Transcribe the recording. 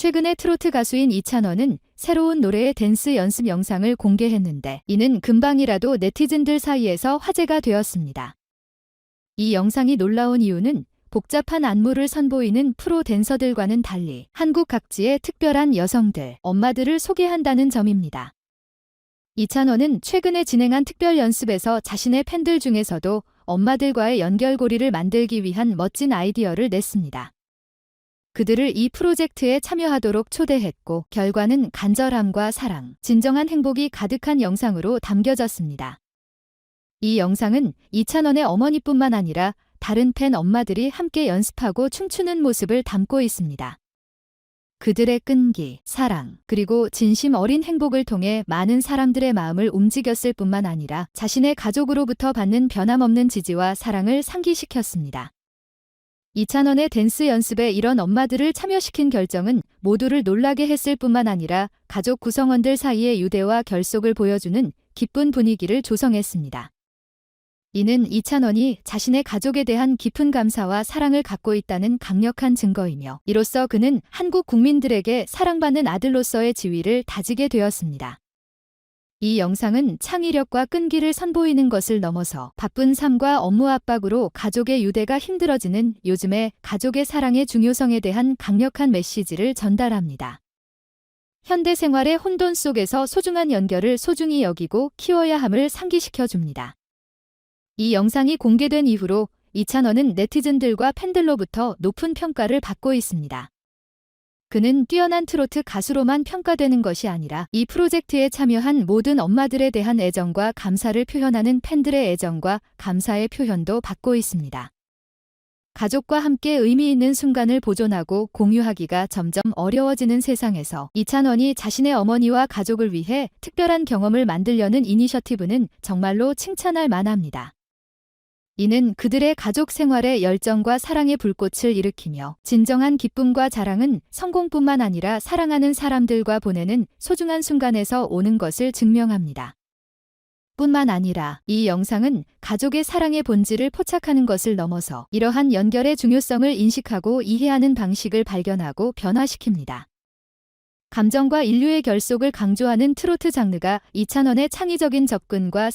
최근에 트로트 가수인 이찬원은 새로운 노래의 댄스 연습 영상을 공개했는데 이는 금방이라도 네티즌들 사이에서 화제가 되었습니다. 이 영상이 놀라운 이유는 복잡한 안무를 선보이는 프로 댄서들과는 달리 한국 각지의 특별한 여성들, 엄마들을 소개한다는 점입니다. 이찬원은 최근에 진행한 특별 연습에서 자신의 팬들 중에서도 엄마들과의 연결고리를 만들기 위한 멋진 아이디어를 냈습니다. 그들을 이 프로젝트에 참여하도록 초대했고 결과는 간절함과 사랑, 진정한 행복이 가득한 영상으로 담겨졌습니다. 이 영상은 이찬원의 어머니뿐만 아니라 다른 팬 엄마들이 함께 연습하고 춤추는 모습을 담고 있습니다. 그들의 끈기, 사랑, 그리고 진심 어린 행복을 통해 많은 사람들의 마음을 움직였을 뿐만 아니라 자신의 가족으로부터 받는 변함없는 지지와 사랑을 상기시켰습니다. 이찬원의 댄스 연습에 이런 엄마들을 참여시킨 결정은 모두를 놀라게 했을 뿐만 아니라 가족 구성원들 사이의 유대와 결속을 보여주는 기쁜 분위기를 조성했습니다. 이는 이찬원이 자신의 가족에 대한 깊은 감사와 사랑을 갖고 있다는 강력한 증거이며 이로써 그는 한국 국민들에게 사랑받는 아들로서의 지위를 다지게 되었습니다. 이 영상은 창의력과 끈기를 선보이는 것을 넘어서 바쁜 삶과 업무 압박으로 가족의 유대가 힘들어지는 요즘의 가족의 사랑의 중요성에 대한 강력한 메시지를 전달합니다. 현대 생활의 혼돈 속에서 소중한 연결을 소중히 여기고 키워야 함을 상기시켜 줍니다. 이 영상이 공개된 이후로 이찬원은 네티즌들과 팬들로부터 높은 평가를 받고 있습니다. 그는 뛰어난 트로트 가수로만 평가되는 것이 아니라 이 프로젝트에 참여한 모든 엄마들에 대한 애정과 감사를 표현하는 팬들의 애정과 감사의 표현도 받고 있습니다. 가족과 함께 의미 있는 순간을 보존하고 공유하기가 점점 어려워지는 세상에서 이찬원이 자신의 어머니와 가족을 위해 특별한 경험을 만들려는 이니셔티브는 정말로 칭찬할 만합니다. 이는 그들의 가족 생활에 열정과 사랑의 불꽃을 일으키며 진정한 기쁨과 자랑은 성공뿐만 아니라 사랑하는 사람들과 보내는 소중한 순간에서 오는 것을 증명합니다. 뿐만 아니라 이 영상은 가족의 사랑의 본질을 포착하는 것을 넘어서 이러한 연결의 중요성을 인식하고 이해하는 방식을 발견하고 변화시킵니다. 감정과 인류의 결속을 강조하는 트로트 장르가 이찬원의 창의적인 접근과